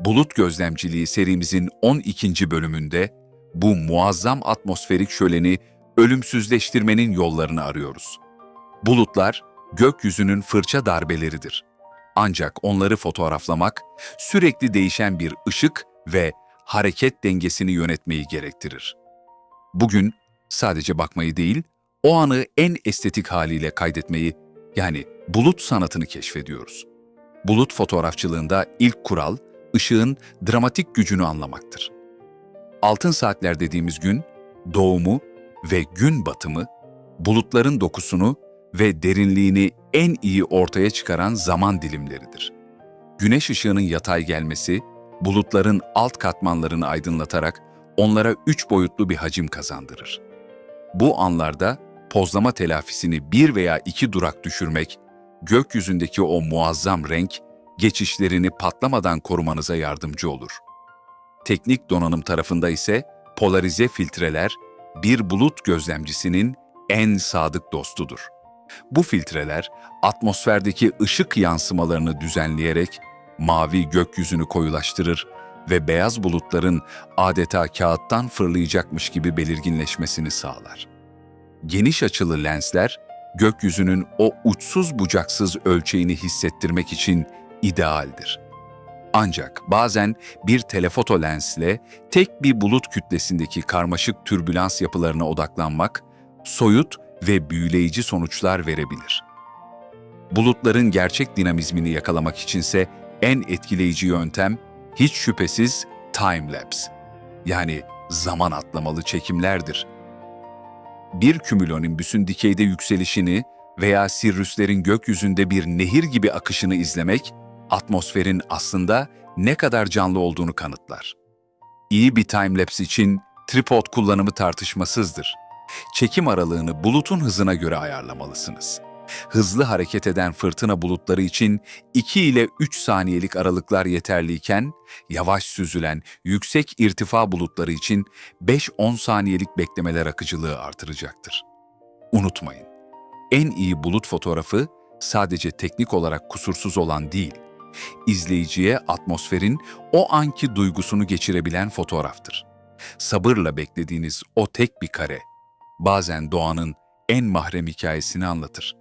Bulut Gözlemciliği serimizin 12. bölümünde bu muazzam atmosferik şöleni ölümsüzleştirmenin yollarını arıyoruz. Bulutlar gökyüzünün fırça darbeleridir. Ancak onları fotoğraflamak sürekli değişen bir ışık ve hareket dengesini yönetmeyi gerektirir. Bugün sadece bakmayı değil, o anı en estetik haliyle kaydetmeyi yani bulut sanatını keşfediyoruz. Bulut fotoğrafçılığında ilk kural, ışığın dramatik gücünü anlamaktır. Altın saatler dediğimiz gün, doğumu ve gün batımı, bulutların dokusunu ve derinliğini en iyi ortaya çıkaran zaman dilimleridir. Güneş ışığının yatay gelmesi, bulutların alt katmanlarını aydınlatarak onlara üç boyutlu bir hacim kazandırır. Bu anlarda pozlama telafisini bir veya iki durak düşürmek, gökyüzündeki o muazzam renk, geçişlerini patlamadan korumanıza yardımcı olur. Teknik donanım tarafında ise polarize filtreler bir bulut gözlemcisinin en sadık dostudur. Bu filtreler atmosferdeki ışık yansımalarını düzenleyerek mavi gökyüzünü koyulaştırır ve beyaz bulutların adeta kağıttan fırlayacakmış gibi belirginleşmesini sağlar. Geniş açılı lensler gökyüzünün o uçsuz bucaksız ölçeğini hissettirmek için idealdir. Ancak bazen bir telefoto lensle tek bir bulut kütlesindeki karmaşık türbülans yapılarına odaklanmak soyut ve büyüleyici sonuçlar verebilir. Bulutların gerçek dinamizmini yakalamak içinse en etkileyici yöntem hiç şüphesiz time-lapse yani zaman atlamalı çekimlerdir. Bir kümülonimbüsün dikeyde yükselişini veya Sirius'lerin gökyüzünde bir nehir gibi akışını izlemek, atmosferin aslında ne kadar canlı olduğunu kanıtlar. İyi bir timelapse için tripod kullanımı tartışmasızdır. Çekim aralığını bulutun hızına göre ayarlamalısınız. Hızlı hareket eden fırtına bulutları için 2 ile 3 saniyelik aralıklar yeterliyken, yavaş süzülen yüksek irtifa bulutları için 5-10 saniyelik beklemeler akıcılığı artıracaktır. Unutmayın, en iyi bulut fotoğrafı sadece teknik olarak kusursuz olan değil, izleyiciye atmosferin o anki duygusunu geçirebilen fotoğraftır. Sabırla beklediğiniz o tek bir kare, bazen doğanın en mahrem hikayesini anlatır.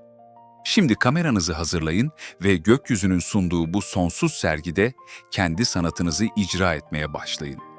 Şimdi kameranızı hazırlayın ve gökyüzünün sunduğu bu sonsuz sergide kendi sanatınızı icra etmeye başlayın.